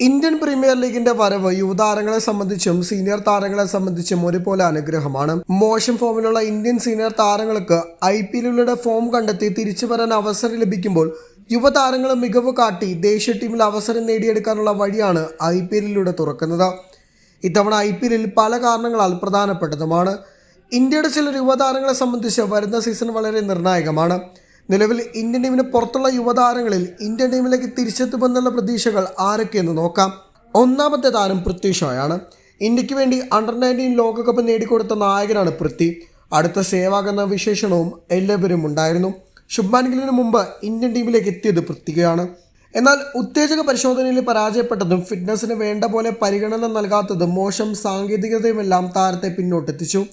Indian premier ലീഗിന്റെ വരവ് യുവതാരങ്ങളെ സംബന്ധിച്ചും സീനിയർ താരങ്ങളെ സംബന്ധിച്ചും ഒരുപോലെ അനുഗ്രഹമാണ്. മോശം ഫോമിലുള്ള ഇന്ത്യൻ സീനിയർ താരങ്ങൾക്ക് ഐ പി എല്ലിലൂടെ ഫോം കണ്ടെത്തി തിരിച്ചു വരാൻ അവസരം ലഭിക്കുമ്പോൾ യുവതാരങ്ങൾ മികവ് കാട്ടി ദേശീയ ടീമിൽ അവസരം നേടിയെടുക്കാനുള്ള വഴിയാണ് ഐ പി എല്ലിലൂടെ തുറക്കുന്നത്. ഇത്തവണ ഐ പി എല്ലിൽ പല കാരണങ്ങളാൽ പ്രധാനപ്പെട്ടതുമാണ്. ഇന്ത്യയുടെ ചില യുവതാരങ്ങളെ സംബന്ധിച്ച് വരുന്ന സീസൺ വളരെ നിർണായകമാണ്. നിലവിൽ ഇന്ത്യൻ ടീമിന് പുറത്തുള്ള യുവതാരങ്ങളിൽ ഇന്ത്യൻ ടീമിലേക്ക് തിരിച്ചെത്തുമെന്നുള്ള പ്രതീക്ഷകൾ ആരൊക്കെയെന്ന് നോക്കാം. ഒന്നാമത്തെ താരം പൃഥ്വി ഷോയാണ്. ഇന്ത്യയ്ക്ക് വേണ്ടി അണ്ടർ നയന്റീൻ ലോകകപ്പ് നേടിക്കൊടുത്ത നായകനാണ് പൃഥ്വി. അടുത്ത സേവാഗ് എന്ന വിശേഷണവും എല്ലാവരും ഉണ്ടായിരുന്നു. ശുഭ്മാൻ ഗില്ലിന് മുമ്പ് ഇന്ത്യൻ ടീമിലേക്ക് എത്തിയത് പൃഥ്വിയാണ്. എന്നാൽ ഉത്തേജക പരിശോധനയിൽ പരാജയപ്പെട്ടതും ഫിറ്റ്നസിന് വേണ്ട പോലെ പരിഗണന നൽകാത്തതും മോശം സാങ്കേതികതയുമെല്ലാം താരത്തെ പിന്നോട്ടെത്തിച്ചു.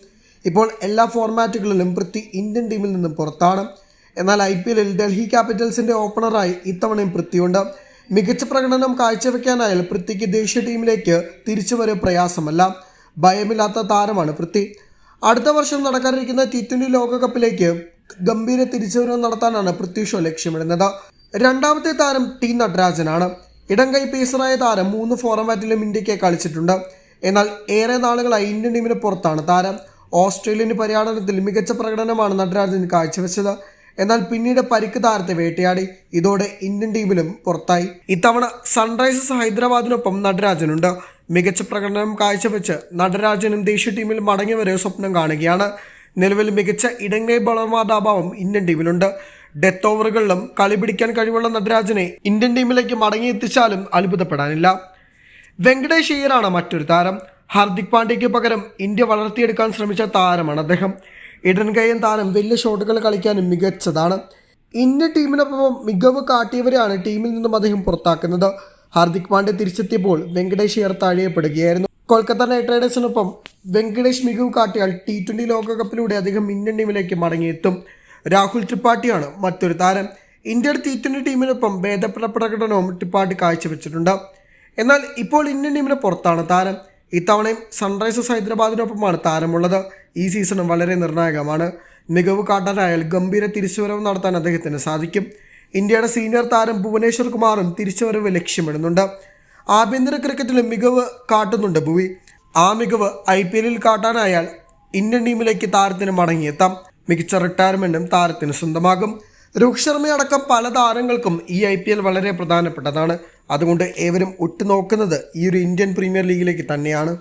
ഇപ്പോൾ എല്ലാ ഫോർമാറ്റുകളിലും പൃഥ്വി ഇന്ത്യൻ ടീമിൽ നിന്നും പുറത്താണ്. എന്നാൽ ഐ പി എല്ലിൽ ഡൽഹി ക്യാപിറ്റൽസിന്റെ ഓപ്പണറായി ഇത്തവണയും പൃഥ്വിയുണ്ട്. മികച്ച പ്രകടനം കാഴ്ചവെക്കാനായാൽ പൃഥ്വിക്ക് ദേശീയ ടീമിലേക്ക് തിരിച്ചുവരവ് പ്രയാസമല്ല. ഭയമില്ലാത്ത താരമാണ് പൃഥ്വി. അടുത്ത വർഷം നടക്കാനിരിക്കുന്ന ടി ട്വന്റി ലോകകപ്പിലേക്ക് ഗംഭീര തിരിച്ചുവരവ് നടത്താനാണ് പൃഥ്വി ഷോ ലക്ഷ്യമിടുന്നത്. രണ്ടാമത്തെ താരം ടി നടരാജനാണ്. ഇടം കൈ പേസറായ താരം മൂന്ന് ഫോർമാറ്റിലും ഇന്ത്യയ്ക്ക് കളിച്ചിട്ടുണ്ട്. എന്നാൽ ഏറെ നാളുകളായി ഇന്ത്യൻ ടീമിന് പുറത്താണ് താരം. ഓസ്ട്രേലിയൻ പര്യടനത്തിൽ മികച്ച പ്രകടനമാണ് നടരാജൻ കാഴ്ചവെച്ചത്. എന്നാൽ പിന്നീട് പരിക്ക് താരത്തെ വേട്ടയാടി. ഇതോടെ ഇന്ത്യൻ ടീമിലും പുറത്തായി. ഇത്തവണ സൺറൈസേഴ്സ് ഹൈദരാബാദിനൊപ്പം നടരാജനുണ്ട്. മികച്ച പ്രകടനം കാഴ്ചവെച്ച് നടരാജനും ദേശീയ ടീമിൽ മടങ്ങി വരെ സ്വപ്നം കാണുകയാണ്. നിലവിൽ മികച്ച ഇടങ്ങൈ ബോളർമാരുടെ അഭാവം ഇന്ത്യൻ ടീമിലുണ്ട്. ഡെത്ത് ഓവറുകളിലും കളി പിടിക്കാൻ കഴിവുള്ള നടരാജനെ ഇന്ത്യൻ ടീമിലേക്ക് മടങ്ങിയെത്തിച്ചാലും അത്ഭുതപ്പെടാനില്ല. വെങ്കടേഷ് അയ്യരാണ് മറ്റൊരു താരം. ഹാർദിക് പാണ്ഡ്യയ്ക്ക് പകരം ഇന്ത്യ വളർത്തിയെടുക്കാൻ ശ്രമിച്ച താരമാണ് അദ്ദേഹം. ഇടൻ കയ്യൻ താരം വലിയ ഷോട്ടുകൾ കളിക്കാനും മികച്ചതാണ്. ഇന്ത്യൻ ടീമിനൊപ്പം മികവ് കാട്ടിയവരെയാണ് ടീമിൽ നിന്നും അദ്ദേഹം പുറത്താക്കുന്നത്. ഹാർദിക് പാണ്ഡ്യ തിരിച്ചെത്തിയപ്പോൾ വെങ്കടേഷ് ഏർ താഴെയപ്പെടുകയായിരുന്നു കൊൽക്കത്ത നൈറ്റ് റൈഡേഴ്സിനൊപ്പം വെങ്കടേഷ് മികവ് കാട്ടിയാൽ ടി ട്വന്റി ലോകകപ്പിലൂടെ അദ്ദേഹം ഇന്ത്യൻ ടീമിലേക്ക് മടങ്ങിയെത്തും. രാഹുൽ ത്രിപാഠിയാണ് മറ്റൊരു താരം. ഇന്ത്യയുടെ ടി ട്വന്റി ടീമിനൊപ്പം ഭേദപ്പെട്ട പ്രകടനവും ത്രിപാഠി കാഴ്ചവെച്ചിട്ടുണ്ട്. എന്നാൽ ഇപ്പോൾ ഇന്ത്യൻ ടീമിന് പുറത്താണ് താരം. ഇത്തവണയും സൺറൈസേഴ്സ് ഹൈദരാബാദിനൊപ്പമാണ് താരമുള്ളത്. ഈ സീസണും വളരെ നിർണായകമാണ്. മികവ് കാട്ടാനായാൽ ഗംഭീര തിരിച്ചുവരവ് നടത്താൻ അദ്ദേഹത്തിന് സാധിക്കും. ഇന്ത്യയുടെ സീനിയർ താരം ഭുവനേശ്വർ കുമാറും തിരിച്ചുവരവ് ലക്ഷ്യമിടുന്നുണ്ട്. ആഭ്യന്തര ക്രിക്കറ്റിലും മികവ് കാട്ടുന്നുണ്ട് ഭുവി. ആ മികവ് ഐ പി എല്ലിൽ കാട്ടാനായാൽ ഇന്ത്യൻ ടീമിലേക്ക് താരത്തിന് മടങ്ങിയെത്താം. മികച്ച റിട്ടയർമെന്റും താരത്തിന് സ്വന്തമാകും. രോഹിത് ശർമ്മയടക്കം പല താരങ്ങൾക്കും ഈ ഐ പി എൽ വളരെ പ്രധാനപ്പെട്ടതാണ്. അതുകൊണ്ട് ഏവരും ഒട്ടുനോക്കുന്നത് ഈ ഒരു ഇന്ത്യൻ പ്രീമിയർ ലീഗിലേക്ക് തന്നെയാണ്.